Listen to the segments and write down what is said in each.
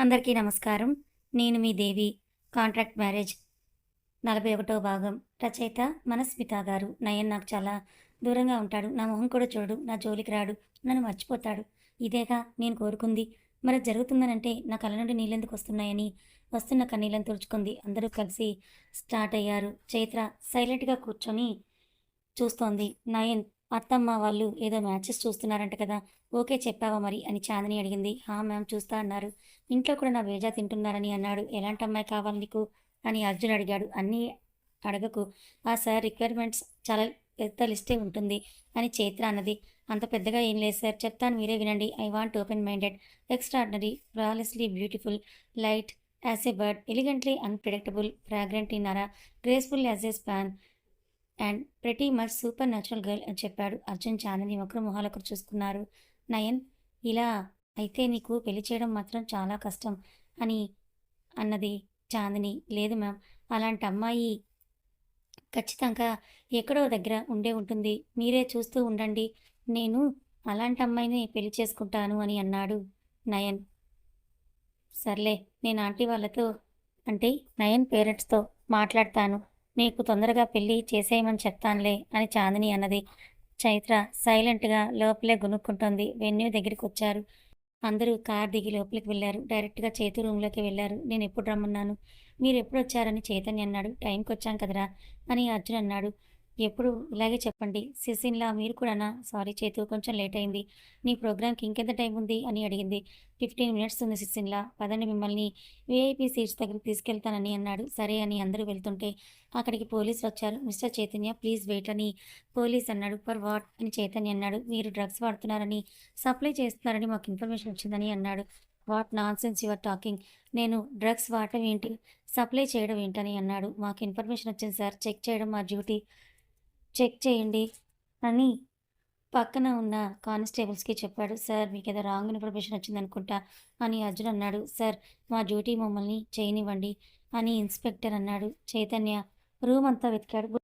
అందరికీ నమస్కారం. నేను మీ దేవి కాంట్రాక్ట్ మ్యారేజ్ నలభై ఒకటో భాగం. రచయిత మనస్మిత గారు. నయన్ నాకు చాలా దూరంగా ఉంటాడు. నా మొహం కూడా చూడు నా జోలికి రాడు. నన్ను మర్చిపోతాడు. ఇదేగా నేను కోరుకుంది. మరి జరుగుతుందనంటే నా కళ్ళ నుండి నీళ్ళెందుకు వస్తున్నాయని వస్తున్న కన్నీళ్ళని తుడుచుకుంది. అందరూ కలిసి స్టార్ట్ అయ్యారు. చైత్ర సైలెంట్గా కూర్చొని చూస్తోంది. నయన్ అత్తమ్మ వాళ్ళు ఏదో మ్యాచెస్ చూస్తున్నారంట కదా. ఓకే చెప్పావా మరి? అని చాందని అడిగింది. హా మ్యామ్ చూస్తా అన్నారు. ఇంట్లో కూడా నా వేజా తింటున్నారని అన్నాడు. ఎలాంటి అమ్మాయి కావాలి నీకు? అని అర్జున్ అడిగాడు. అన్నీ అడగకు. ఆ సార్ రిక్వైర్మెంట్స్ చాలా పెద్ద లిస్టే ఉంటుంది అని చైత్ర అన్నది. అంత పెద్దగా ఏం లేదు సార్. చెప్తాను మీరే వినండి. I want open minded extraordinary flawlessly beautiful light as a bird elegantly unpredictable fragrant in aura graceful as a swan and pretty much supernatural girl అని చెప్పాడు. అర్జున్ చాందని ఒకరు మొహాలొకరు చూసుకున్నారు. నయన్ ఇలా అయితే నీకు పెళ్ళి చేయడం మాత్రం చాలా కష్టం అని అన్నది చాందిని. లేదు మ్యామ్ అలాంటి అమ్మాయి ఖచ్చితంగా ఎక్కడో దగ్గర ఉండే ఉంటుంది. మీరే చూస్తూ ఉండండి. నేను అలాంటి అమ్మాయిని పెళ్ళి చేసుకుంటాను అని అన్నాడు నయన్. సర్లే నేను ఆంటీ వాళ్ళతో అంటే నయన్ పేరెంట్స్తో మాట్లాడతాను. నీకు తొందరగా పెళ్ళి చేసేయమని చెప్తానులే అని చాందిని అన్నది. చైత్ర సైలెంట్గా లోపలే గునుక్కుంటోంది. వెన్యూ దగ్గరికి వచ్చారు అందరూ కార్ దిగి లోపలికి వెళ్ళారు. డైరెక్ట్గా చేతు రూమ్లోకి వెళ్ళారు. నేను ఎప్పుడు రమ్మన్నాను? మీరు ఎప్పుడు వచ్చారని చైతన్య అన్నాడు టైంకి వచ్చాం కదరా? అని అర్జున్ అన్నాడు ఎప్పుడు ఇలాగే చెప్పండి. సిసిన్లా మీరు కూడానా? సారీ చేతు కొంచెం లేట్ అయింది. నీ ప్రోగ్రామ్కి ఇంకెంత టైం ఉంది? అని అడిగింది. ఫిఫ్టీన్ మినిట్స్ ఉంది సిసిన్లా. పదండి మిమ్మల్ని విఐపి సీట్స్ దగ్గరికి తీసుకెళ్తానని అన్నాడు. సరే అని అందరూ వెళ్తుంటే అక్కడికి పోలీసులు వచ్చారు. మిస్టర్ చైతన్య ప్లీజ్ వెయిట్ అని పోలీస్ అన్నాడు. For what? అని చైతన్య అన్నాడు. మీరు డ్రగ్స్ వాడుతున్నారని సప్లై చేస్తున్నారని మాకు ఇన్ఫర్మేషన్ వచ్చిందని అన్నాడు. What nonsense your talking? నేను డ్రగ్స్ వాడటం ఏంటి? సప్లై చేయడం ఏంటని అన్నాడు. మాకు ఇన్ఫర్మేషన్ వచ్చింది సార్. చెక్ చేయడం మా డ్యూటీ. చెక్ చేయండి. అని పక్కన ఉన్న కానిస్టేబుల్స్కి చెప్పాడు. సార్ మీకు ఏదో రాంగ్ ఇన్ఫర్మేషన్ వచ్చిందనుకుంటా అని అర్జున్ అన్నాడు. సార్ మా డ్యూటీ మమ్మల్ని చేయనివ్వండి అని ఇన్స్పెక్టర్ అన్నాడు. చైతన్య రూమ్ అంతా వెతికాడు.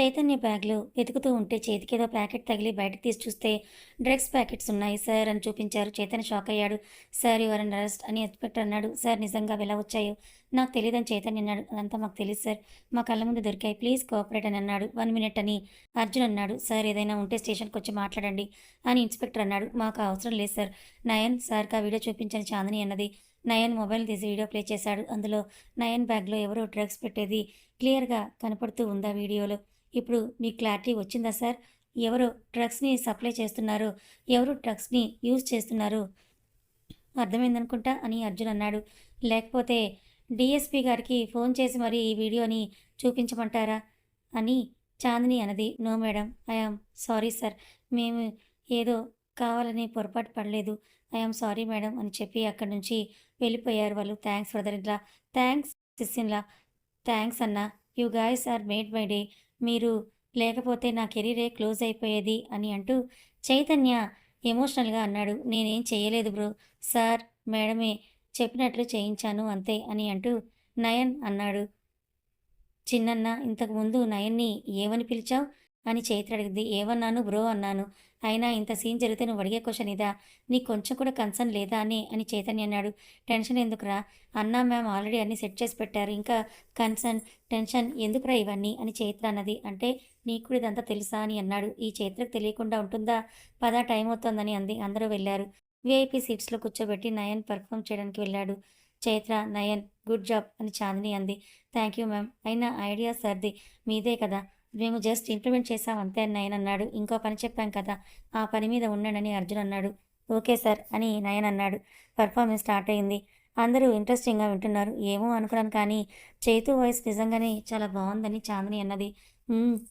చైతన్య బ్యాగ్లో వెతుకుతూ ఉంటే చేతికి ఏదో ప్యాకెట్ తగిలి బయటకు తీసి చూస్తే డ్రగ్స్ ప్యాకెట్స్ ఉన్నాయి సార్ అని చూపించారు. చైతన్య షాక్ అయ్యాడు. సార్ యువర్ అండ్ అరెస్ట్ అని ఇన్స్పెక్టర్ అన్నాడు. సార్ నిజంగా అవి ఎలా వచ్చాయో నాకు తెలియదని చైతన్య అన్నాడు. అదంతా మాకు తెలియదు సార్. మా కళ్ళ ముందు దొరికాయి. ప్లీజ్ కోఆపరేట్ అని అన్నాడు. వన్ మినిట్ అని అర్జున్ అన్నాడు. సార్ ఏదైనా ఉంటే స్టేషన్కి వచ్చి మాట్లాడండి అని ఇన్స్పెక్టర్ అన్నాడు. మాకు అవసరం లేదు సార్. నయన్ సార్కి ఆ వీడియో చూపించని చాందని అన్నది. నయన్ మొబైల్ తీసి వీడియో ప్లే చేశాడు. అందులో నయన్ బ్యాగ్లో ఎవరో డ్రగ్స్ పెట్టేది క్లియర్గా కనపడుతూ ఉందా వీడియోలో. ఇప్పుడు మీకు క్లారిటీ వచ్చిందా సార్? ఎవరు డ్రగ్స్ని సప్లై చేస్తున్నారు ఎవరు డ్రగ్స్ని యూజ్ చేస్తున్నారు అర్థమైందనుకుంటా అని అర్జున్ అన్నాడు. లేకపోతే డిఎస్పి గారికి ఫోన్ చేసి మరి ఈ వీడియోని చూపించమంటారా? అని చాందిని అన్నది no madam I am sorry sir. మేము ఏదో కావాలని పొరపాటు పడలేదు. ఐఆమ్ సారీ మేడం అని చెప్పి అక్కడి నుంచి వెళ్ళిపోయారు వాళ్ళు. థ్యాంక్స్ బ్రదర్ దర్ థ్యాంక్స్ సిస్సిన్లా థ్యాంక్స్ అన్న. You guys are made my day. మీరు లేకపోతే నా కెరీరే క్లోజ్ అయిపోయేది అని అంటూ చైతన్య ఎమోషనల్గా అన్నాడు. నేనేం చేయలేదు బ్రో. సార్ మేడమే చెప్పినట్లు చేయించాను అంతే అని అంటూ నయన్ అన్నాడు. చిన్నన్న ఇంతకుముందు నయన్ని ఏమని పిలిచావు? అని చైత్ర అడిగింది. ఏమన్నాను? బ్రో అన్నాను. అయినా ఇంత సీన్ జరిగితే నువ్వు అడిగే క్వశ్చన్ ఇదా? నీకు కొంచెం కూడా కన్సర్న్ లేదా అని అని చైతన్య అన్నాడు. టెన్షన్ ఎందుకురా? అన్నా మ్యామ్ ఆల్రెడీ అన్ని సెట్ చేసి పెట్టారు. ఇంకా కన్సర్న్ టెన్షన్ ఎందుకురా ఇవన్నీ? అని చైత్ర అన్నది. అంటే నీకు కూడా ఇదంతా తెలుసా అని అన్నాడు. ఈ చైత్రకు తెలియకుండా ఉంటుందా? పదా టైం అవుతోందని అంది. అందరూ వెళ్ళారు. వీఐపీ సీట్స్లో కూర్చోబెట్టి నయన్ పర్ఫామ్ చేయడానికి వెళ్ళాడు. చైత్ర నయన్ గుడ్ జాబ్ అని చాందిని అంది. Thank you ma'am. అయినా ఐడియా సర్ది. మీదే కదా. మేము జస్ట్ ఇంప్లిమెంట్ చేసాం అంతే అని నయన్ అన్నాడు. ఇంకో పని చెప్పాం కదా. ఆ పని మీద ఉండండి అర్జున్ అన్నాడు. ఓకే సార్ అని నయన్ అన్నాడు. పర్ఫార్మెన్స్ స్టార్ట్ అయింది. అందరూ ఇంట్రెస్టింగ్గా వింటున్నారు. ఏమో అనుకున్నాను కానీ చైతు వాయిస్ నిజంగానే చాలా బాగుందని చాందిని అన్నది.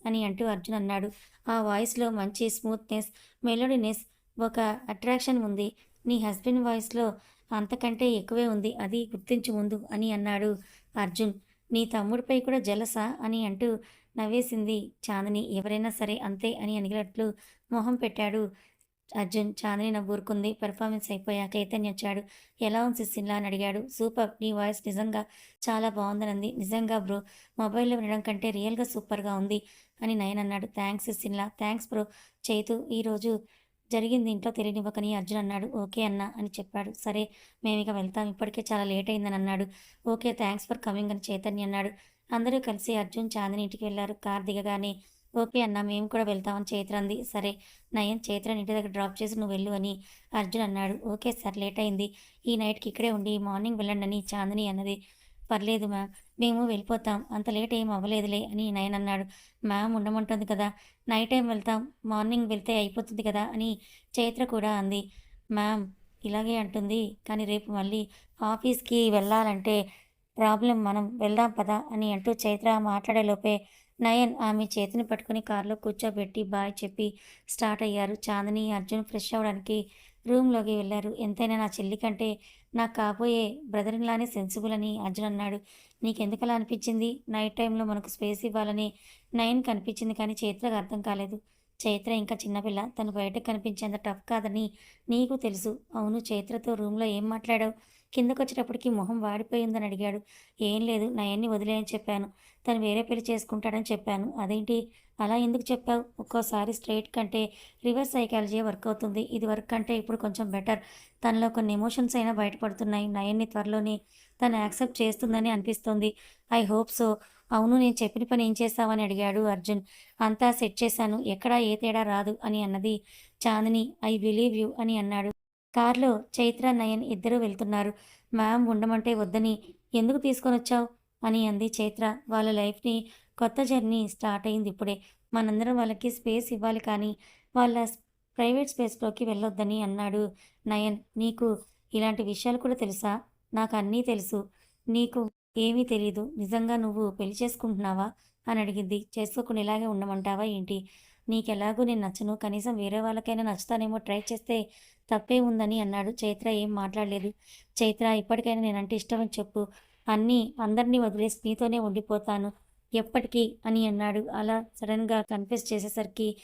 అని అంటూ అర్జున్ అన్నాడు. ఆ వాయిస్లో మంచి స్మూత్నెస్ మెలోడీనెస్ ఒక అట్రాక్షన్ ఉంది. నీ హస్బెండ్ వాయిస్లో అంతకంటే ఎక్కువే ఉంది. అది గుర్తించు ముందు అని అన్నాడు అర్జున్. నీ తమ్ముడిపై కూడా జలసా అని అంటూ నవ్వేసింది చాందిని. ఎవరైనా సరే అంతే అని అనిగినట్లు మొహం పెట్టాడు అర్జున్. చాందిని నవ్వూరుకుంది. పెర్ఫార్మెన్స్ అయిపోయాక చైతన్య వచ్చాడు. ఎలా ఉంది సిన్లా అని అడిగాడు. సూపర్. నీ వాయిస్ నిజంగా చాలా బాగుందనంది నిజంగా బ్రో మొబైల్లో వినడం కంటే రియల్గా సూపర్గా ఉంది అని నయన్ అన్నాడు. థ్యాంక్స్ సిన్లా థ్యాంక్స్ బ్రో. చైతు ఈరోజు జరిగింది ఇంట్లో తెలియనివ్వకని అర్జున్ అన్నాడు. ఓకే అన్న అని చెప్పాడు. సరే మేము ఇక వెళ్తాం. ఇప్పటికే చాలా లేట్ అయిందని అన్నాడు. ఓకే థ్యాంక్స్ ఫర్ కమింగ్ అని చైతన్య అన్నాడు. అందరూ కలిసి అర్జున్ చాందిని ఇంటికి వెళ్ళారు. కార్ దిగగానే ఓకే అన్న మేము కూడా వెళ్తామని చైత్ర అంది. సరే నయన్ చైత్రని ఇంటి దగ్గర డ్రాప్ చేసి నువ్వు వెళ్ళు అని అర్జున్ అన్నాడు. ఓకే సార్ లేట్ అయింది. ఈ నైట్కి ఇక్కడే ఉండి మార్నింగ్ వెళ్ళండి అని చాందిని అన్నది. పర్లేదు మ్యామ్ మేము వెళ్ళిపోతాం. అంత లేట్ ఏం అవ్వలేదులే అని నయన్ అన్నాడు. మ్యామ్ ఉండమంటుంది కదా నైట్ టైం వెళ్తాం మార్నింగ్ వెళ్తే అయిపోతుంది కదా అని చైత్ర కూడా అంది. మ్యామ్ ఇలాగే అంటుంది కానీ రేపు మళ్ళీ ఆఫీస్కి వెళ్ళాలంటే ప్రాబ్లం మనం వెళ్దాం పదా అని అంటూ చైత్ర మాట్లాడేలోపే నయన్ ఆమె చేతిని పట్టుకుని కారులో కూర్చోబెట్టి బాయ్ చెప్పి స్టార్ట్ అయ్యారు. చాందిని అర్జున్ ఫ్రెష్ అవ్వడానికి రూమ్లోకి వెళ్ళారు. ఎంతైనా నా చెల్లి కంటే నాకు కాబోయే బ్రదర్లానే సెన్సిబుల్ అని అర్జున్ అన్నాడు. నీకెందుకు అలా అనిపించింది? నైట్ టైంలో మనకు స్పేస్ ఇవ్వాలని నైన్ కనిపించింది కానీ చైత్రకు అర్థం కాలేదు. చైత్ర ఇంకా చిన్నపిల్ల తను బయటకు కనిపించేంత టఫ్ కాదని నీకు తెలుసు. అవును చైత్రతో రూమ్లో ఏం మాట్లాడావు? కిందకొచ్చేటప్పటికి మొహం వాడిపోయిందని అడిగాడు. ఏం లేదు నయన్ని వదిలేయని చెప్పాను. తను వేరే పెళ్ళి చేసుకుంటాడని చెప్పాను. అదేంటి? అలా ఎందుకు చెప్పావు? ఒక్కోసారి స్ట్రైట్ కంటే రివర్స్ సైకాలజీ వర్క్ అవుతుంది. ఇది వర్క్ అంటే ఇప్పుడు కొంచెం బెటర్. తనలో కొన్ని ఎమోషన్స్ అయినా బయటపడుతున్నాయి. నయన్ని త్వరలోనే తను యాక్సెప్ట్ చేస్తుందని అనిపిస్తుంది. I hope so. అవును నేను చెప్పిన పని ఏం చేస్తావని అడిగాడు అర్జున్. అంతా సెట్ చేశాను. ఎక్కడా ఏ తేడా రాదు అని అన్నది చాందిని. ఐ బిలీవ్ యూ అని అన్నాడు. కార్లో చైత్ర నయన్ ఇద్దరూ వెళ్తున్నారు. మ్యామ్ ఉండమంటే వద్దని ఎందుకు తీసుకొని వచ్చావు అని అంది చైత్ర. వాళ్ళ లైఫ్ని కొత్త జర్నీ స్టార్ట్ అయింది ఇప్పుడే. మనందరం వాళ్ళకి స్పేస్ ఇవ్వాలి కానీ వాళ్ళ ప్రైవేట్ స్పేస్లోకి వెళ్ళొద్దని అన్నాడు నయన్. నీకు ఇలాంటి విషయాలు కూడా తెలుసా? నాకు అన్నీ తెలుసు. నీకు ఏమీ తెలీదు. నిజంగా నువ్వు పెళ్ళి చేసుకుంటున్నావా? అని అడిగింది. చేసుకోకుండా ఇలాగే ఉండమంటావా ఏంటి? నీకెలాగూ నేను నచ్చను. కనీసం వేరే వాళ్ళకైనా నచ్చుతానేమో ట్రై చేస్తే తప్పే ఉందని అన్నాడు. చైత్ర ఏం మాట్లాడలేదు. చైత్ర ఇప్పటికైనా నేనంటే ఇష్టమని చెప్పు. అన్నీ అందరినీ వదిలేసి నీతోనే ఉండిపోతాను. ఎప్పటికీ అని అన్నాడు. అలా సడన్గా కన్ఫ్యూస్ చేసేసరికి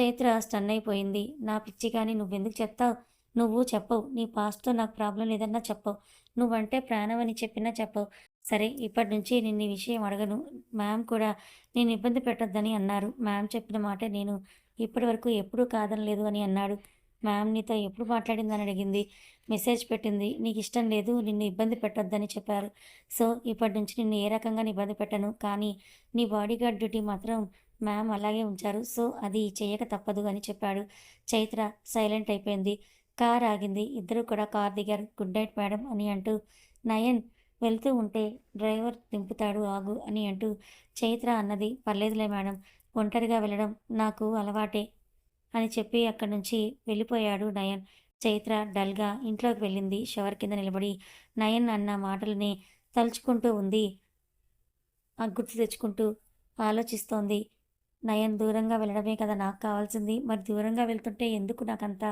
చైత్ర స్టన్ అయిపోయింది. నా పిచ్చి కానీ నువ్వెందుకు చెప్తావు? నువ్వు చెప్పవు. నీ పాస్ట్తో నాకు ప్రాబ్లం లేదన్నా చెప్పవు. నువ్వంటే ప్రాణం అని చెప్పినా చెప్పవు. సరే ఇప్పటి నుంచి నిన్ను ఈ విషయం అడగను. మ్యామ్ కూడా నేను ఇబ్బంది పెట్టొద్దని అన్నారు. మ్యామ్ చెప్పిన మాట నేను ఇప్పటి వరకు ఎప్పుడూ కాదనలేదు అని అన్నాడు. మ్యామ్ నీతో ఎప్పుడు మాట్లాడిందని అడిగింది. మెసేజ్ పెట్టింది. నీకు ఇష్టం లేదు నిన్ను ఇబ్బంది పెట్టొద్దని చెప్పారు. సో ఇప్పటి నుంచి నిన్ను ఏ రకంగా ఇబ్బంది పెట్టను. కానీ నీ బాడీ గార్డ్ డ్యూటీ మాత్రం మ్యామ్ అలాగే ఉంచారు. సో అది చేయక తప్పదు అని చెప్పాడు. చైత్ర సైలెంట్ అయిపోయింది. కార్ ఆగింది. ఇద్దరు కూడా కార్ దిగారు. గుడ్ నైట్ మేడం అని అంటూ నయన్ వెళ్తూ ఉంటే డ్రైవర్ దింపుతాడు ఆగు అని అంటూ చైత్ర అన్నది పర్లేదులే మేడం ఒంటరిగా వెళ్ళడం నాకు అలవాటే అని చెప్పి అక్కడి నుంచి వెళ్ళిపోయాడు నయన్. చైత్ర డల్గా ఇంట్లోకి వెళ్ళింది. షవర్ కింద నిలబడి నయన్ అన్న మాటలని తలుచుకుంటూ ఉంది. ఆ గుర్తు తెచ్చుకుంటూ ఆలోచిస్తోంది. నయన్ దూరంగా వెళ్ళడమే కదా నాకు కావాల్సింది. మరి దూరంగా వెళ్తుంటే ఎందుకు నాకు అంత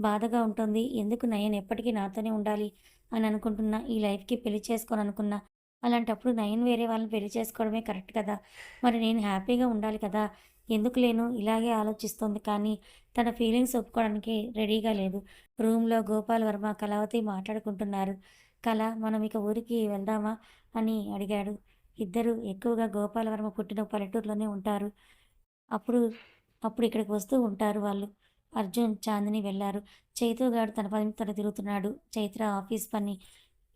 బాధగా ఉంటుంది? ఎందుకు నయన్ ఎప్పటికీ నాతోనే ఉండాలి అని అనుకుంటున్నా? ఈ లైఫ్కి పెళ్ళి చేసుకొని అనుకున్నా అలాంటప్పుడు నయన్ వేరే వాళ్ళని పెళ్ళి చేసుకోవడమే కరెక్ట్ కదా? మరి నేను హ్యాపీగా ఉండాలి కదా? ఎందుకు లేను? ఇలాగే ఆలోచిస్తోంది కానీ తన ఫీలింగ్స్ ఒప్పుకోవడానికి రెడీగా లేదు. రూమ్లో గోపాల్ వర్మ కళావతి మాట్లాడుకుంటున్నారు. కళ మనం ఇక ఊరికి వెళ్దామా? అని అడిగాడు. ఇద్దరు ఎక్కువగా గోపాల వర్మ పుట్టిన పల్లెటూరులోనే ఉంటారు. అప్పుడు అప్పుడు ఇక్కడికి వస్తూ ఉంటారు వాళ్ళు. అర్జున్ చాందిని వెళ్ళారు. చైతుగాడు తన పని తన తిరుగుతున్నాడు. చైత్ర ఆఫీస్ పని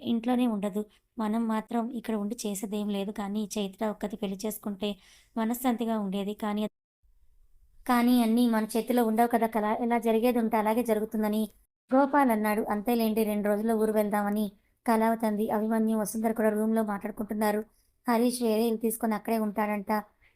ఇంట్లోనే ఉండదు. మనం మాత్రం ఇక్కడ ఉండి చేసేదేం లేదు. కానీ చైత్ర ఒక్కది పెళ్ళి చేసుకుంటే మనశ్శాంతిగా ఉండేది. కానీ కానీ అన్నీ మన చేతిలో ఉండవు కదా కళ ఎలా జరిగేది ఉంటే అలాగే జరుగుతుందని గోపాల్ అన్నాడు. అంతేలేండి రెండు రోజుల్లో ఊరు వెళ్దామని కళావతంది అభిమన్యు వసుంధర కూడా రూమ్లో మాట్లాడుకుంటున్నారు. హరీష్ వేరే ఇల్లు తీసుకొని అక్కడే ఉంటాడంట.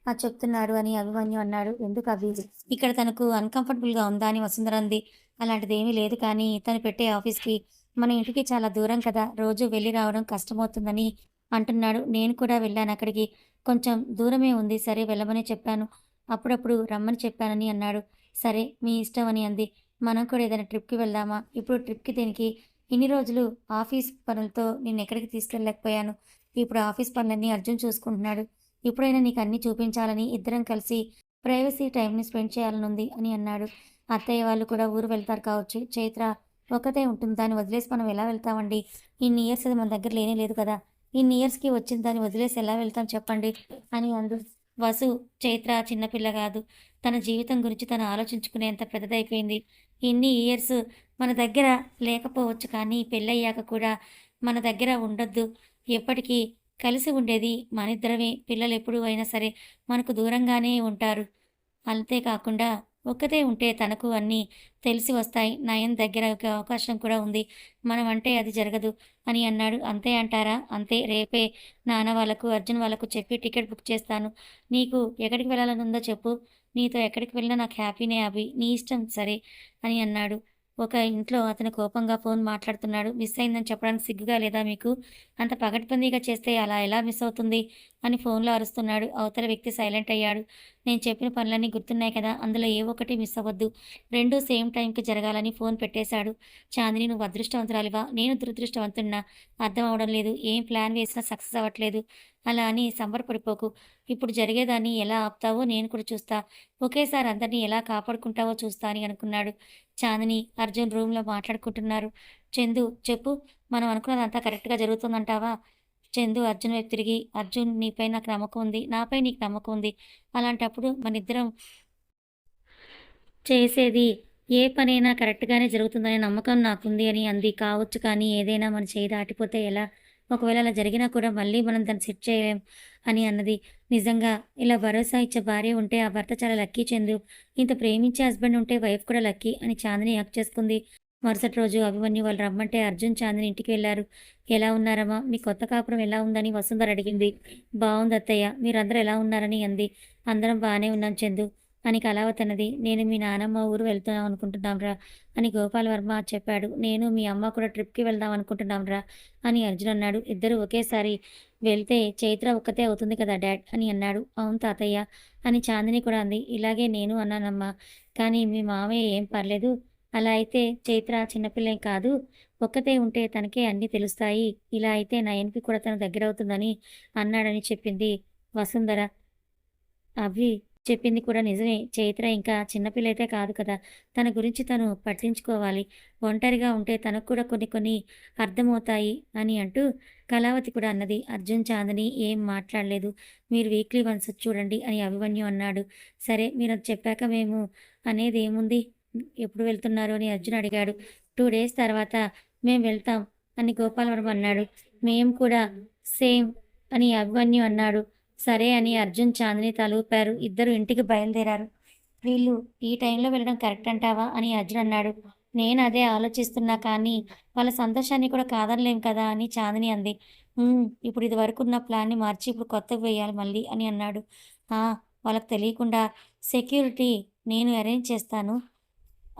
చెప్తున్నాడు అని అభిమన్యు అన్నాడు. ఎందుకు అవి? ఇక్కడ తనకు అన్కంఫర్టబుల్గా ఉందా? అని వసుంధర అంది. అలాంటిది ఏమీ లేదు కానీ తను పెట్టే ఆఫీస్కి మన ఇంటికి చాలా దూరం కదా. రోజు వెళ్ళి రావడం కష్టమవుతుందని అంటున్నాడు. నేను కూడా వెళ్ళాను అక్కడికి. కొంచెం దూరమే ఉంది. సరే వెళ్ళమని చెప్పాను. అప్పుడప్పుడు రమ్మని చెప్పానని అన్నాడు. సరే మీ ఇష్టం అని అంది. మనం కూడా ఏదైనా ట్రిప్కి వెళ్దామా? ఇప్పుడు ట్రిప్కి దీనికి ఇన్ని రోజులు ఆఫీస్ పనులతో నేను ఎక్కడికి తీసుకెళ్ళలేకపోయాను. ఇప్పుడు ఆఫీస్ పనులన్నీ అర్జున్ చూసుకుంటున్నాడు. ఇప్పుడైనా నీకు అన్నీ చూపించాలని ఇద్దరం కలిసి ప్రైవసీ టైంని స్పెండ్ చేయాలనుంది అని అన్నాడు. అత్తయ్య వాళ్ళు కూడా ఊరు వెళ్తారు కావచ్చు. చైత్ర ఒక్కతే ఉంటుంది. దాన్ని వదిలేసి మనం ఎలా వెళ్తామండి? ఇన్ని ఇయర్స్ అది మన దగ్గర లేనే లేదు కదా. ఇన్ని ఇయర్స్కి వచ్చిన దాన్ని వదిలేసి ఎలా వెళ్తాం చెప్పండి? అని అందు. వసు చైత్ర చిన్నపిల్ల కాదు. తన జీవితం గురించి తను ఆలోచించుకునేంత పెద్దదైపోయింది. ఇన్ని ఇయర్స్ మన దగ్గర లేకపోవచ్చు కానీ పెళ్ళయ్యాక కూడా మన దగ్గర ఉండొద్దు. ఎప్పటికీ కలిసి ఉండేది మనిద్దరమే. పిల్లలు ఎప్పుడు అయినా సరే మనకు దూరంగానే ఉంటారు. అంతేకాకుండా ఒక్కతే ఉంటే తనకు అన్నీ తెలిసి వస్తాయి. నయన్ దగ్గర ఒక అవకాశం కూడా ఉంది. మనం అంటే అది జరగదు అని అన్నాడు. అంతే అంటారా? అంతే. రేపే నాన్న వాళ్ళకు అర్జున్ వాళ్ళకు చెప్పి టికెట్ బుక్ చేస్తాను. నీకు ఎక్కడికి వెళ్ళాలని ఉందో చెప్పు. నీతో ఎక్కడికి వెళ్ళినా నాకు హ్యాపీనే అభి. నీ ఇష్టం సరే అని అన్నాడు. ఒక ఇంట్లో అతను కోపంగా ఫోన్ మాట్లాడుతున్నాడు. మిస్ అయిందని చెప్పడానికి సిగ్గుగా లేదా మీకు? అంత పగటిపందిగా చేస్తే అలా ఎలా మిస్ అవుతుంది అని ఫోన్లో అరుస్తున్నాడు. అవతల వ్యక్తి సైలెంట్ అయ్యాడు. నేను చెప్పిన పనులన్నీ గుర్తున్నాయి కదా! అందులో ఏ ఒక్కటి మిస్ అవ్వద్దు. రెండు సేమ్ టైంకి జరగాలని ఫోన్ పెట్టేశాడు. చాందిని నువ్వు అదృష్టవంతురాలివా? నేను దురదృష్టవంతున్నా అర్థం అవడం లేదు. ఏం ప్లాన్ వేసినా సక్సెస్ అవ్వట్లేదు. అలా అని సంబరపడిపోకు. ఇప్పుడు జరిగేదాన్ని ఎలా ఆపుతావో నేను కూడా చూస్తా. ఒకేసారి అందరినీ ఎలా కాపాడుకుంటావో చూస్తా అని అనుకున్నాడు. చాందిని అర్జున్ రూమ్లో మాట్లాడుకుంటున్నారు. చందు చెప్పు మనం అనుకున్నదంతా కరెక్ట్గా జరుగుతుందంటావా? చందు అర్జున్ వైపు తిరిగి అర్జున్ నీపై నాకు నమ్మకం ఉంది నాపై నీకు నమ్మకం ఉంది. అలాంటప్పుడు మన ఇద్దరం చేసేది ఏ పనైనా కరెక్ట్గానే జరుగుతుందనే నమ్మకం నాకుంది అని అంది. కావచ్చు కానీ ఏదైనా మన చేయి దాటిపోతే ఎలా? ఒకవేళ అలా జరిగినా కూడా మళ్ళీ మనం దాన్ని సెట్ చేయలేం అని అన్నది. నిజంగా ఇలా భరోసా ఇచ్చే భార్య ఉంటే ఆ భర్త చాలా లక్కీ చెందు. ఇంత ప్రేమించే హస్బెండ్ ఉంటే వైఫ్ కూడా లక్కీ అని చాందిని యాక్ట్ చేసుకుంది. మరుసటి రోజు అభిమన్యు వాళ్ళు రమ్మంటే అర్జున్ చాందిని ఇంటికి వెళ్ళారు. ఎలా ఉన్నారమ్మా? మీ కొత్త కాపురం ఎలా ఉందని వసుంధర అడిగింది. బాగుంది అత్తయ్య మీరందరూ ఎలా ఉన్నారని అంది. అందరం బాగానే ఉన్నాం చందు. అని కళావతి నేను మీ నానమ్మ ఊరు వెళ్తున్నాం అనుకుంటున్నాంరా అని గోపాల్ వర్మ చెప్పాడు. నేను మీ అమ్మ కూడా ట్రిప్కి వెళ్దాం అనుకుంటున్నాంరా అని అర్జున్ అన్నాడు. ఇద్దరు ఒకేసారి వెళ్తే చైత్ర ఒక్కతే అవుతుంది కదా డాడ్ అని అన్నాడు. అవును తాతయ్య అని చాందిని కూడా అంది. ఇలాగే నేను అన్నానమ్మా. కానీ మీ మామయ్య ఏం పర్లేదు. అలా అయితే చైత్ర చిన్నపిల్లే కాదు. ఒక్కతే ఉంటే తనకే అన్నీ తెలుస్తాయి. ఇలా అయితే నయన్కి కూడా తన దగ్గర అవుతుందని అన్నాడని చెప్పింది వసుంధర. అవి చెప్పింది కూడా నిజమే. చైత్ర ఇంకా చిన్నపిల్లైతే కాదు కదా. తన గురించి తను పట్టించుకోవాలి. ఒంటరిగా ఉంటే తనకు కూడా కొన్ని కొన్ని అర్థమవుతాయి అని అంటూ కళావతి కూడా అన్నది. అర్జున్ చాందని ఏం మాట్లాడలేదు. మీరు వీక్లీ వన్స్ చూడండి అని అభిమన్యు అన్నాడు. సరే మీరు అది చెప్పాక మేము అనేది ఏముంది? ఎప్పుడు వెళ్తున్నారు అని అర్జున్ అడిగాడు. టూ డేస్ తర్వాత మేము వెళ్తాం అని గోపాలవరం అన్నాడు. మేము కూడా సేమ్ అని అభిమన్యు అన్నాడు. సరే అని అర్జున్ చాందిని తలూపారు. ఇద్దరు ఇంటికి బయలుదేరారు. వీళ్ళు ఈ టైంలో వెళ్ళడం కరెక్ట్ అంటావా? అని అర్జున్ అన్నాడు. నేను అదే ఆలోచిస్తున్నా కానీ వాళ్ళ సంతోషాన్ని కూడా కాదనలేం కదా అని చాందిని అంది. ఇప్పుడు ఇది వరకు ఉన్న ప్లాన్ని మార్చి ఇప్పుడు కొత్తగా వేయాలి మళ్ళీ అని అన్నాడు. "ఆ, వాళ్ళకి తెలియకుండా సెక్యూరిటీ నేను అరేంజ్ చేస్తాను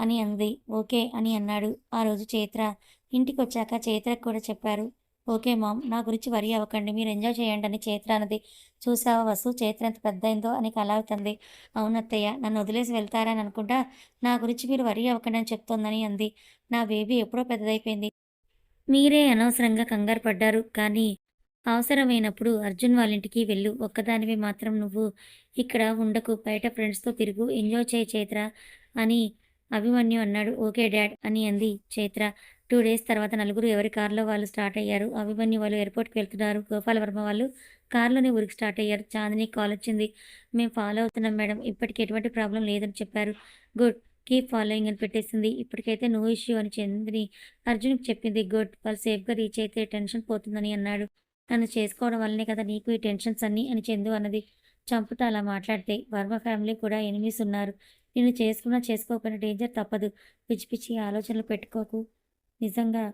అని అంది. ఓకే అని అన్నాడు. ఆ రోజు చైత్ర ఇంటికి వచ్చాక చైత్రకు కూడా చెప్పారు. ఓకే మామ్ నా గురించి వరి అవ్వకండి మీరు ఎంజాయ్ చేయండి అని చైత్ర అన్నది. చూసావా వసు చైత్ర ఎంత పెద్ద అయిందో అని కలావుతుంది. అవునత్తయ్య నన్ను వదిలేసి వెళ్తారని అనుకుంటా నా గురించి మీరు వరి అవ్వకండి అని చెప్తోందని అంది. నా బేబీ ఎప్పుడో పెద్దదైపోయింది. మీరే అనవసరంగా కంగారు పడ్డారు కానీ అవసరమైనప్పుడు అర్జున్ వాళ్ళ ఇంటికి వెళ్ళు. ఒక్కదానివి మాత్రం నువ్వు ఇక్కడ ఉండకు బయట ఫ్రెండ్స్తో తిరుగు ఎంజాయ్ చేయి చైత్ర అని అభిమన్యు అన్నాడు. ఓకే డాడ్ అని అంది చైత్ర. టూ డేస్ తర్వాత నలుగురు ఎవరి కారులో వాళ్ళు స్టార్ట్ అయ్యారు. అభిమన్యు వాళ్ళు ఎయిర్పోర్ట్కి వెళ్తున్నారు. గోపాల వర్మ వాళ్ళు కారులోనే ఊరికి స్టార్ట్ అయ్యారు. చాందిని కాల్ వచ్చింది. మేము ఫాలో అవుతున్నాం మేడం. ఇప్పటికి ఎటువంటి ప్రాబ్లం లేదని చెప్పారు. గుడ్. కీప్ ఫాలోయింగ్ అని పెట్టేసింది. ఇప్పటికైతే నో ఇష్యూ అని చెందిని అర్జున్కి చెప్పింది. గుడ్. వాళ్ళు సేఫ్గా రీచ్ అయితే టెన్షన్ పోతుందని అన్నాడు. నన్ను చేసుకోవడం వల్లనే కదా నీకు ఈ టెన్షన్స్ అన్నీ అని చందు అన్నది. చంపుతా అలా మాట్లాడితే వర్మ ఫ్యామిలీ కూడా ఎనిమిస్ ఉన్నారు. నిన్ను చేసుకున్నా చేసుకోకపోయినా డేంజర్ తప్పదు. పిచ్చి పిచ్చి ఆలోచనలు పెట్టుకోకు. నిజంగా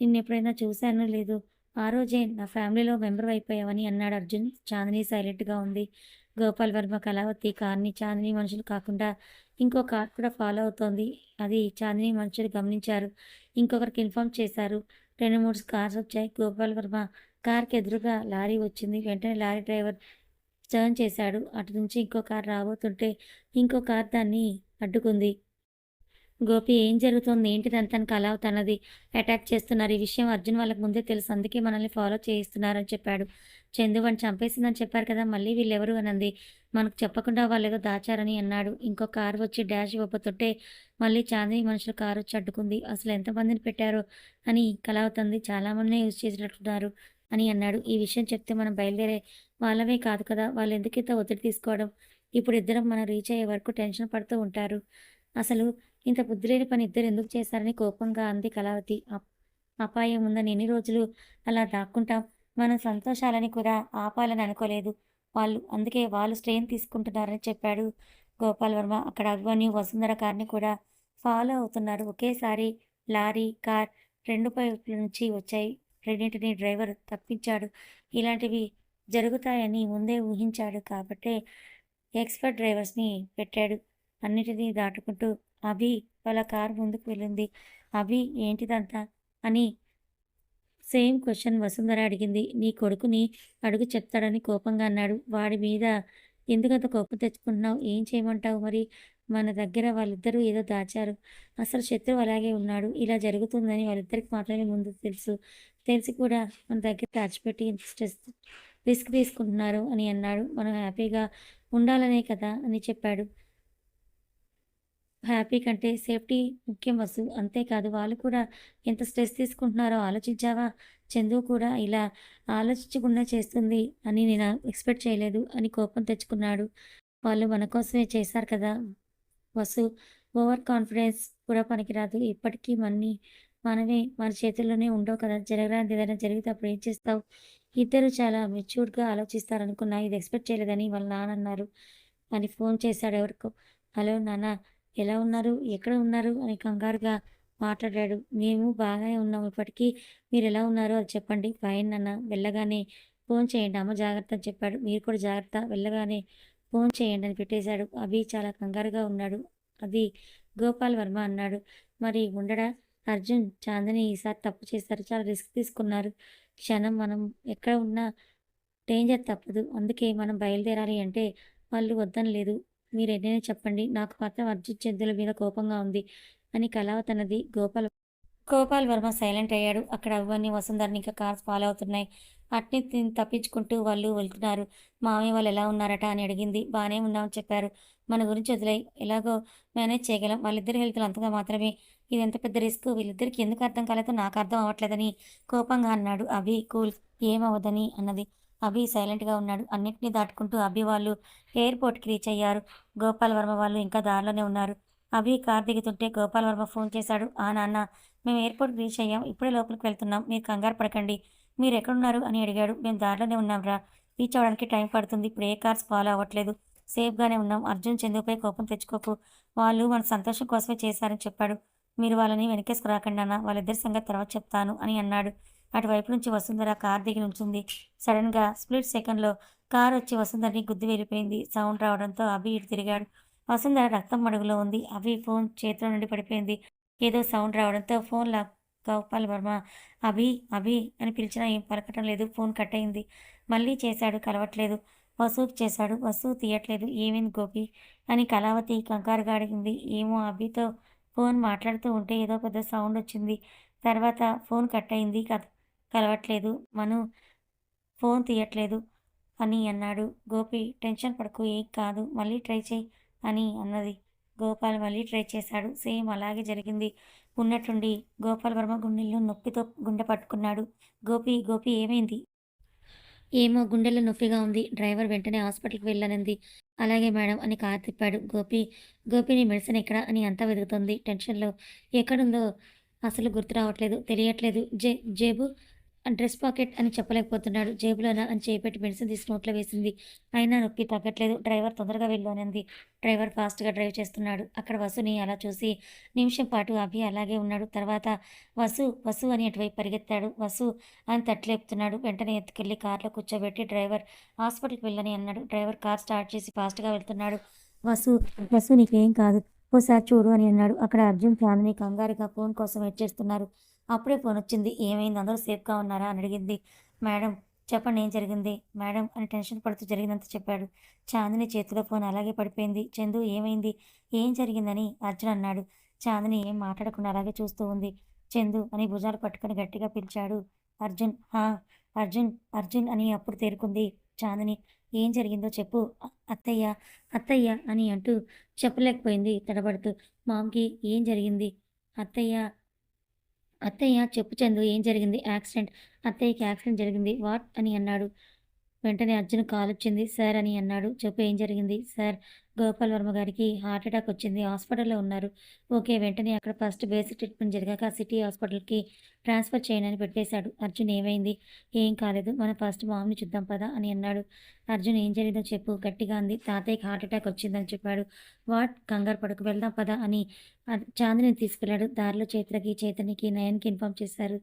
నిన్నెప్పుడైనా చూశానో లేదు ఆ రోజే నా ఫ్యామిలీలో మెంబర్ అయిపోయావని అన్నాడు అర్జున్. చాందిని సైలెంట్గా ఉంది. గోపాల్ వర్మ కళావతి కార్ని చాందిని మనుషులు కాకుండా ఇంకో కార్ కూడా ఫాలో అవుతోంది. అది చాందిని మనుషులు గమనించారు. ఇంకొకరికి ఇన్ఫామ్ చేశారు. రెండు మూడు కార్స్ వచ్చాయి. గోపాల్ వర్మ కార్కి ఎదురుగా లారీ వచ్చింది. వెంటనే లారీ డ్రైవర్ టర్న్ చేశాడు. అటు నుంచి ఇంకో కార్ రాబోతుంటే ఇంకో కార్ దాన్ని అడ్డుకుంది. గోపి ఏం జరుగుతోంది? ఏంటిదంతా అని తనది. అటాక్ చేస్తున్నారు. ఈ విషయం అర్జున్ వాళ్ళకి ముందే తెలుసు. అందుకే మనల్ని ఫాలో చేయిస్తున్నారని చెప్పాడు. చందు వాడిని చంపేసిందని చెప్పారు కదా మళ్ళీ వీళ్ళెవరు అనంది? మనకు చెప్పకుండా వాళ్ళు ఏదో దాచారని అన్నాడు. ఇంకో కారు వచ్చి డాష్ ఇవ్వబోతుంటే మళ్ళీ చాందిని మనుషుల కారు వచ్చి అడ్డుకుంది. అసలు ఎంతమందిని పెట్టారో అని కలావుతుంది. చాలామందినే యూజ్ చేసినట్టున్నారు అని అన్నాడు. ఈ విషయం చెప్తే మనం బయలుదేరే వాళ్ళమే కాదు కదా వాళ్ళు ఎందుకు ఇంత ఒత్తిడి తీసుకోవడం? ఇప్పుడు ఇద్దరం మనం రీచ్ అయ్యే వరకు టెన్షన్ పడుతూ ఉంటారు. అసలు ఇంత బుద్ధిలేని పని ఇద్దరు ఎందుకు చేశారని కోపంగా అంది కళావతి. అపాయం ఉందని ఎన్ని రోజులు అలా దాక్కుంటాం? మనం సంతోషాలని కూడా ఆపాలని అనుకోలేదు వాళ్ళు. అందుకే వాళ్ళు స్ట్రెయిన్ తీసుకుంటున్నారని చెప్పాడు గోపాల్ వర్మ. అక్కడ అభిమన్యు, వసుంధర కార్‌ని కూడా ఫాలో అవుతున్నారు. ఒకేసారి లారీ, కార్ రెండు పైపుల నుంచి వచ్చాయి. రెండింటిని డ్రైవర్ తప్పించాడు. ఇలాంటివి జరుగుతాయని ముందే ఊహించాడు కాబట్టే ఎక్స్‌పర్ట్ డ్రైవర్స్‌ని పెట్టాడు. అన్నిటినీ దాటుకుంటూ అభి వాళ్ళ కారు ముందుకు వెళ్ళింది. అభి ఏంటిదంతా? అని సేమ్ క్వశ్చన్ వసుంధర అడిగింది. నీ కొడుకుని అడుగు చెప్తాడని కోపంగా అన్నాడు. వాడి మీద ఎందుకంత కోపం తెచ్చుకుంటున్నావు? ఏం చేయమంటావు మరి? మన దగ్గర వాళ్ళిద్దరూ ఏదో దాచారు. అసలు శత్రువు అలాగే ఉన్నాడు. ఇలా జరుగుతుందని వాళ్ళిద్దరికి మాత్రమే ముందు తెలుసు. తెలిసి కూడా మన దగ్గర దాచిపెట్టి ఇంత స్ట్రెస్ రిస్క్ తీసుకుంటున్నారు అని అన్నాడు. మనం హ్యాపీగా ఉండాలనే కదా అని చెప్పాడు. హ్యాపీ కంటే సేఫ్టీ ముఖ్యం వసు. అంతేకాదు వాళ్ళు కూడా ఎంత స్ట్రెస్ తీసుకుంటున్నారో ఆలోచించావా? చందు కూడా ఇలా ఆలోచించకుండా చేస్తుంది అని నేను ఎక్స్‌పెక్ట్ చేయలేదు అని కోపం తెచ్చుకున్నాడు. వాళ్ళు మన కోసమే చేశారు కదా! వసు ఓవర్ కాన్ఫిడెన్స్ కూడా పనికిరాదు. ఇప్పటికీ మన్ని మనమే మన చేతుల్లోనే ఉండవు కదా! జరగరానిది ఏదైనా జరిగితే అప్పుడు ఏం చేస్తావు? ఇద్దరు చాలా మెచ్యూర్డ్‌గా ఆలోచిస్తారనుకున్నా. ఇది ఎక్స్‌పెక్ట్ చేయలేదని వాళ్ళ నాన్న అన్నారు అని ఫోన్ చేశాడు ఎవరికో. హలో నాన్న ఎలా ఉన్నారు? ఎక్కడ ఉన్నారు? అని కంగారుగా మాట్లాడాడు. మేము బాగానే ఉన్నాం. ఇప్పటికీ మీరు ఎలా ఉన్నారో అది చెప్పండి. ఫైన్ అన్న వెళ్ళగానే ఫోన్ చేయండి. అమ్మ జాగ్రత్త అని చెప్పాడు. మీరు కూడా జాగ్రత్త. వెళ్ళగానే ఫోన్ చేయండి అని పెట్టేశాడు. అభి చాలా కంగారుగా ఉన్నాడు. అది గోపాల్ వర్మ అన్నాడు. మరి ఉండడా? అర్జున్, చాందని ఈసారి తప్పు చేశారు. చాలా రిస్క్ తీసుకున్నారు. క్షణం మనం ఎక్కడ ఉన్నా డేంజర్ తప్పదు. అందుకే మనం బయలుదేరాలి అంటే వాళ్ళు వద్దనలేదు. మీరు ఏదైనా చెప్పండి. నాకు మాత్రం అర్జిత్ చందుల మీద కోపంగా ఉంది అని కళావతి గోపాల్ గోపాల్ వర్మ సైలెంట్ అయ్యాడు. అక్కడ అవన్నీ వసుంధరని ఇంకా కార్స్ ఫాలో అవుతున్నాయి. అట్ని తప్పించుకుంటూ వాళ్ళు వెళ్తున్నారు. మామయ్య వాళ్ళు ఎలా ఉన్నారట అని అడిగింది. బాగానే ఉన్నామని చెప్పారు. మన గురించి వదిలే ఎలాగో మేనేజ్ చేయగలం. వాళ్ళిద్దరి హెల్త్‌లు అంతగా మాత్రమే. ఇది ఎంత పెద్ద రిస్క్. వీళ్ళిద్దరికి ఎందుకు అర్థం కాలేదో నాకు అర్థం అవ్వట్లేదని కోపంగా అన్నాడు. అభి కూల్. ఏమవ్వదని అన్నది. అభి సైలెంట్‌గా ఉన్నాడు. అన్నింటినీ దాటుకుంటూ అభి వాళ్ళు ఎయిర్‌పోర్ట్‌కి రీచ్ అయ్యారు. గోపాల్ వర్మ వాళ్ళు ఇంకా దారిలోనే ఉన్నారు. అభి కార్ దిగుతుంటే గోపాల్ వర్మ ఫోన్ చేశాడు. ఆ నాన్న మేము ఎయిర్‌పోర్ట్‌కి రీచ్ అయ్యాం. ఇప్పుడే లోపలికి వెళ్తున్నాం. మీరు కంగారు పడకండి. మీరు ఎక్కడున్నారు అని అడిగాడు. మేము దారిలోనే ఉన్నాంరా. రీచ్ అవ్వడానికి టైం పడుతుంది. ఇప్పుడు ఏ కార్స్ ఫాలో అవ్వట్లేదు. సేఫ్‌గానే ఉన్నాం. అర్జున్, చందుపై కోపం తెచ్చుకోకు. వాళ్ళు మన సంతోషం కోసమే చేశారని చెప్పాడు. మీరు వాళ్ళని వెనకేసుకురాకండి అన్న వాళ్ళిద్దరి సంగతి తర్వాత చెప్తాను అని అన్నాడు. అటువైపు నుంచి వసుంధర కార్ దిగి నుంచుంది. సడన్గా స్ప్లిట్ సెకండ్‌లో కారు వచ్చి వసుంధరని గుద్ది వెళ్ళిపోయింది. సౌండ్ రావడంతో అభి ఇటు తిరిగాడు. వసుంధర రక్తం మడుగులో ఉంది. అభి ఫోన్ చేతిలో నుండి పడిపోయింది. ఏదో సౌండ్ రావడంతో ఫోన్ లాక్ గోపాల్ వర్మ అభి, అభి అని పిలిచినా ఏం పలకటం లేదు. ఫోన్ కట్ అయింది. మళ్ళీ చేశాడు కలవట్లేదు. వసూ చేశాడు. వసూ తీయట్లేదు. ఏమైంది గోపి అని కళావతి కంగారుగా అడిగింది. ఏమో అభితో ఫోన్ మాట్లాడుతూ ఉంటే ఏదో పెద్ద సౌండ్ వచ్చింది. తర్వాత ఫోన్ కట్ అయింది. కద్ కలవట్లేదు. మను ఫోన్ తీయట్లేదు అని అన్నాడు. గోపి టెన్షన్ పడకు. ఏం కాదు. మళ్ళీ ట్రై చేయి అని అన్నది. గోపాల్ మళ్ళీ ట్రై చేశాడు. సేమ్ అలాగే జరిగింది. ఉన్నట్టుండి గోపాల్ వర్మ గుండెల్లో నొప్పితో గుండె పట్టుకున్నాడు. గోపి గోపి ఏమైంది? ఏమో గుండెల్లో నొప్పిగా ఉంది. డ్రైవర్ వెంటనే హాస్పిటల్‌కి వెళ్ళనంది. అలాగే మేడం అని కారు తిప్పాడు. గోపి, గోపిని మెడిసిన్ ఎక్కడ? అని అంతా వెతుకుతుంది టెన్షన్‌లో. ఎక్కడుందో అసలు గుర్తు రావట్లేదు. తెలియట్లేదు. జే జేబు డ్రెస్ పాకెట్ అని చెప్పలేకపోతున్నాడు. జేబులోనా అని చేయి పెట్టి మెడిసిన్ తీసి నోట్లో వేసింది. అయినా నొప్పి తగ్గట్లేదు. డ్రైవర్ తొందరగా వెళ్ళనింది డ్రైవర్ ఫాస్ట్‌గా డ్రైవ్ చేస్తున్నాడు. అక్కడ వసుని అలా చూసి నిమిషం పాటు అభి అలాగే ఉన్నాడు. తర్వాత వసు, వసు అని అటువైపు పరిగెత్తాడు. వసు అని తట్టలేపుతున్నాడు వెంటనే ఎత్తుకెళ్ళి కార్‌లో కూర్చోబెట్టి డ్రైవర్ హాస్పిటల్‌కి వెళ్ళని అన్నాడు. డ్రైవర్ కార్ స్టార్ట్ చేసి ఫాస్ట్‌గా వెళ్తున్నాడు. వసు, వసు నీకేం కాదు. ఓసారి చూడు అని అన్నాడు. అక్కడ అర్జున్, ఫ్యామిలీ కంగారుగా ఫోన్ కోసం వెయిట్ చేస్తున్నారు. అప్పుడే ఫోన్ వచ్చింది. ఏమైంది? అందరూ సేఫ్‌గా ఉన్నారా? అని అడిగింది. మేడం చెప్పండి ఏం జరిగింది? మేడం అని టెన్షన్ పడుతూ జరిగిందంత చెప్పాడు. చాందిని చేతిలో ఫోన్ అలాగే పడిపోయింది. చందు ఏమైంది? ఏం జరిగిందని అర్జున్ అన్నాడు. చాందిని ఏం మాట్లాడకుండా అలాగే చూస్తూ ఉంది. చందు అని భుజాలు పట్టుకొని గట్టిగా పిలిచాడు అర్జున్. హా! అర్జున్, అర్జున్ అని అప్పుడు తేరుకుంది చాందిని. ఏం జరిగిందో చెప్పు. అత్తయ్య, అత్తయ్య అని అంటూ చెప్పలేకపోయింది తడబడుతూ. మామ్‌కి ఏం జరిగింది? అత్తయ్య అత్తయ్య చెప్పు చందు ఏం జరిగింది? యాక్సిడెంట్. అత్తయ్యకి యాక్సిడెంట్ జరిగింది. వాట్? అని అన్నాడు. వెంటనే అర్జున్ కాలొచ్చింది. సార్ అని అన్నాడు. చెప్పు ఏం జరిగింది? సార్ గోపాల్ వర్మ గారికి హార్ట్ అటాక్ వచ్చింది. హాస్పిటల్లో ఉన్నారు. ఓకే వెంటనే అక్కడ ఫస్ట్ బేసిక్ ట్రీట్మెంట్ జరిగాక సిటీ హాస్పిటల్కి ట్రాన్స్ఫర్ చేయనని పెట్టేశాడు. అర్జున్ ఏమైంది? ఏం కాలేదు. మనం ఫస్ట్ మామ్ని చూద్దాం పదా అని అన్నాడు. అర్జున్ ఏం జరిగిందో చెప్పు. గట్టిగా అంది. తాతయ్యకి హార్ట్ అటాక్ వచ్చిందని చెప్పాడు. వాట్? కంగారు పడకు వెళ్దాం పదా అని చాందిని తీసుకెళ్ళాడు. దారిలో చైత్రకి చైతన్యకి నయన్కి ఇన్ఫామ్ చేశారు.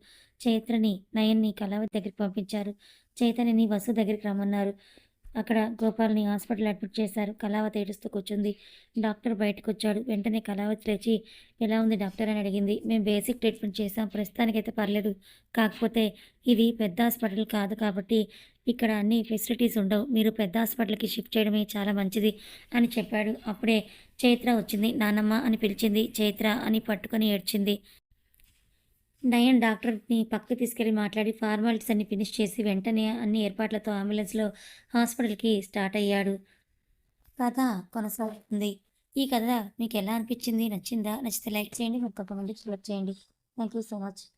చైత్రని నయన్ని కళావతి దగ్గరికి పంపించారు. చైతన్యని వసు దగ్గరికి రమ్మన్నారు. అక్కడ గోపాల్ని హాస్పిటల్ అడ్మిట్ చేశారు. కళావతి ఏడుస్తూ కూర్చుంది. డాక్టర్ బయటకు వచ్చాడు వెంటనే కళావతి లేచి ఎలా ఉంది డాక్టర్? అని అడిగింది. మేము బేసిక్ ట్రీట్మెంట్ చేసాం ప్రస్తుతానికైతే పర్లేదు. కాకపోతే ఇది పెద్ద హాస్పిటల్ కాదు కాబట్టి ఇక్కడ అన్ని ఫెసిలిటీస్ ఉండవు. మీరు పెద్ద హాస్పిటల్కి షిఫ్ట్ చేయడమే చాలా మంచిది అని చెప్పాడు. అప్పుడే చైత్ర వచ్చింది. నానమ్మ అని పిలిచింది. చైత్ర అని పట్టుకొని ఏడ్చింది. నయన్ డాక్టర్ని పక్కకు తీసుకెళ్ళి మాట్లాడి ఫార్మాలిటీస్ అన్ని ఫినిష్ చేసి వెంటనే అన్ని ఏర్పాట్లతో అంబులెన్స్లో హాస్పిటల్కి స్టార్ట్ అయ్యాడు. కథ కొనసాగుతుంది. ఈ కథ మీకు ఎలా అనిపించింది? నచ్చిందా? నచ్చితే లైక్ చేయండి. మీకు ఒక మంది షేర్ చేయండి. Thank you so much.